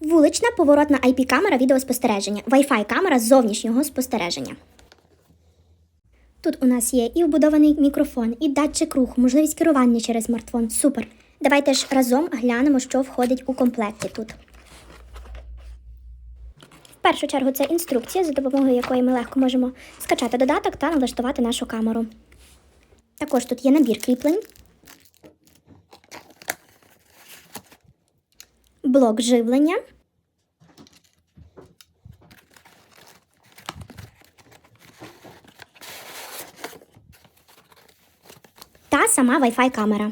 Вулична поворотна IP-камера відеоспостереження, Wi-Fi камера зовнішнього спостереження. Тут у нас є і вбудований мікрофон, і датчик руху, можливість керування через смартфон. Супер. Давайте ж разом глянемо, що входить у комплекті тут. В першу чергу це інструкція, за допомогою якої ми легко можемо скачати додаток та налаштувати нашу камеру. Також тут є набір кріплень, блок живлення. Та сама Wi-Fi камера.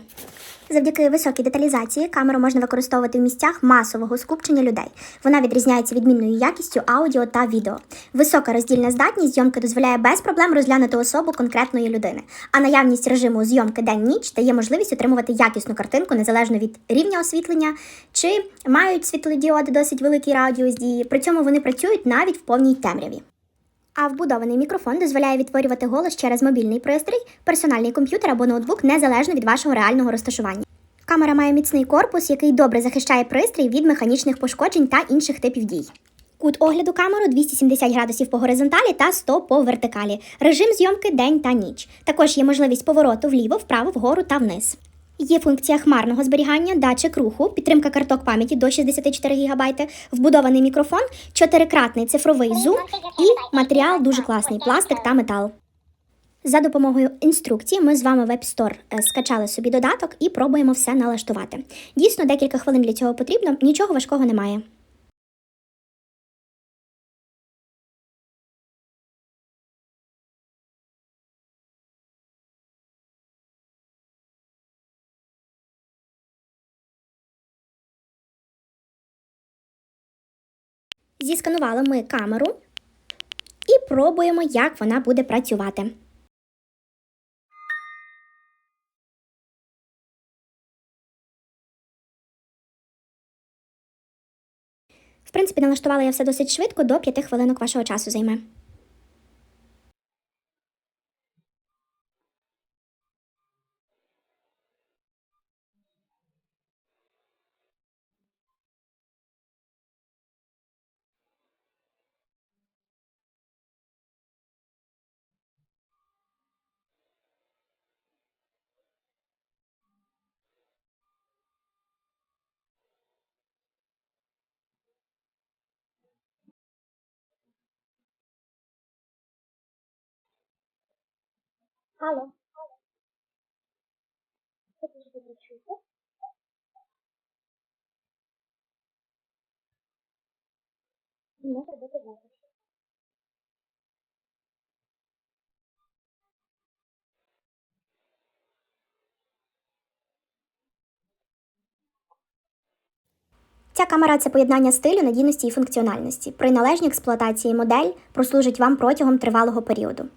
Завдяки високій деталізації камеру можна використовувати в місцях масового скупчення людей. Вона відрізняється відмінною якістю аудіо та відео. Висока роздільна здатність зйомки дозволяє без проблем розглянути особу конкретної людини. А наявність режиму зйомки день-ніч дає можливість отримувати якісну картинку незалежно від рівня освітлення, чи мають світлодіоди досить великий радіус дії. При цьому вони працюють навіть в повній темряві. А вбудований мікрофон дозволяє відтворювати голос через мобільний пристрій, персональний комп'ютер або ноутбук незалежно від вашого реального розташування. Камера має міцний корпус, який добре захищає пристрій від механічних пошкоджень та інших типів дій. Кут огляду камеру 270 градусів по горизонталі та 100 по вертикалі. Режим зйомки день та ніч. Також є можливість повороту вліво, вправо, вгору та вниз. Є функція хмарного зберігання, датчик руху, підтримка карток пам'яті до 64 ГБ, вбудований мікрофон, чотирикратний цифровий зум і матеріал дуже класний пластик та метал. За допомогою інструкції ми з вами в App Store е, скачали собі додаток і пробуємо все налаштувати. Дійсно, декілька хвилин для цього потрібно, нічого важкого немає. Зісканували ми камеру і пробуємо, як вона буде працювати. В принципі, налаштувала я все досить швидко, до 5 хвилинок вашого часу займе. Алло. Запис. Ця камера це поєднання стилю, надійності і функціональності. При належній експлуатації модель прослужить вам протягом тривалого періоду.